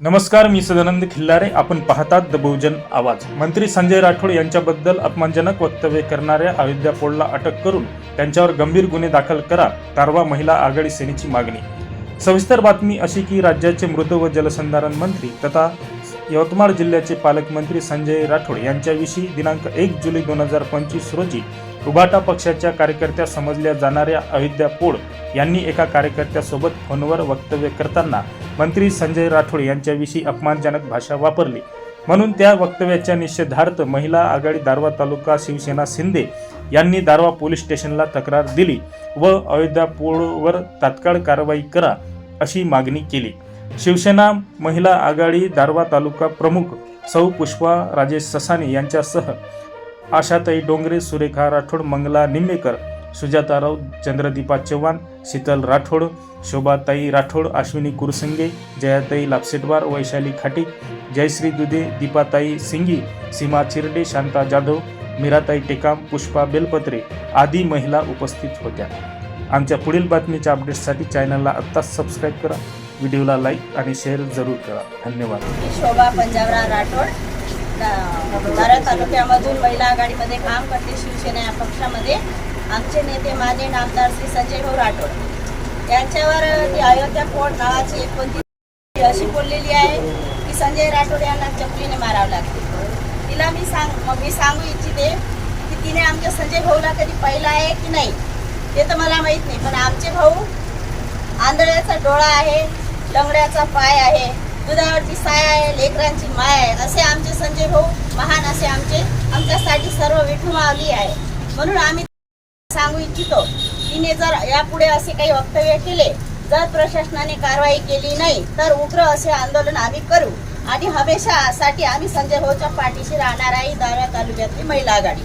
नमस्कार मी सदानंद खिल्लारे. आपण पाहतात द बहुजन आवाज. मंत्री संजय राठोड यांच्याबद्दल अपमानजनक वक्तव्य करणाऱ्या अयोध्या पोळला अटक करून त्यांच्यावर गंभीर गुन्हे दाखल करा तारवा महिला आघाडी सेनेची मागणी. सविस्तर बातमी अशी की राज्याचे मृद व जलसंधारण मंत्री तथा यवतमाळ जिल्ह्याचे पालकमंत्री संजय राठोड यांच्याविषयी दिनांक एक जुलै दोन हजार पंचवीस रोजी उभाटा पक्षाच्या कार्यकर्त्या समजल्या जाणाऱ्या अयोध्या पोळ यांनी एका कार्यकर्त्यासोबत फोनवर वक्तव्य करताना मंत्री संजय राठोड यांच्याविषयी अपमानजनक भाषा वापरली. म्हणून त्या वक्तव्याच्या निषेधार्थ महिला आघाडी दारवा तालुका शिवसेना शिंदे यांनी दारवा पोलीस स्टेशनला तक्रार दिली व अयोध्या पोळवर तात्काळ कारवाई करा अशी मागणी केली. शिवसेना महिला आघाडी दारवा तालुका प्रमुख सौ पुष्पा राजेश ससाने यांच्यासह आशाताई डोंगरे सुरेखा राठोड मंगला निंबेकर सुजाता राऊत चंद्रदीपा चव्हाण शीतल राठोड शोभाताई राठोड अश्विनी कुरसंगे जयाताई लापसेटवार वैशाली खाटी जयश्री दुधे दीपाताई सिंगी सीमा चिरडे शांता जाधव मीराताई टेकाम पुष्पा बेलपत्रे आदी महिला उपस्थित होत्या. आमच्या पुढील बातमीच्या अपडेट्ससाठी चॅनलला आत्ताच सबस्क्राईब करा व्हिडिओला लाईक आणि शेअर जरूर करा. धन्यवाद. शोभा पंजाबराव राठोड तालुक्यामधून महिला आघाडीमध्ये काम करते शिवसेना या पक्षामध्ये. आमचे नेते माजी आमदार श्री संजय भाऊ राठोड. यांच्यावर ती अयोध्या पोट नावाची एकोणतीस अशी बोललेली आहे की संजय राठोड यांना चपलीने मारावं लागते. तिला मी सांग मग मी सांगू इच्छिते की तिने आमच्या संजय भाऊला कधी पाहिलं आहे की नाही ते तर मला माहीत नाही. पण आमचे भाऊ आंधळ्याचा डोळा आहे लंगड्याचा पाय आहे दुधावरची साय आहे लेकरांची माय आहे असे आमचे संजय भाऊ महान असे आमचे आमच्यासाठी सर्व विठू मावली आहे. म्हणून आम्ही सांगू इच्छितो. तिने जर यापुढे असे काही वक्तव्य केले जर प्रशासनाने कारवाई केली नाही तर उग्र असे आंदोलन आम्ही करू. आणि हमेशासाठी आम्ही संजय भाऊच्या पाठीशी राहणार आहे दारा तालुक्यातली महिला आघाडी.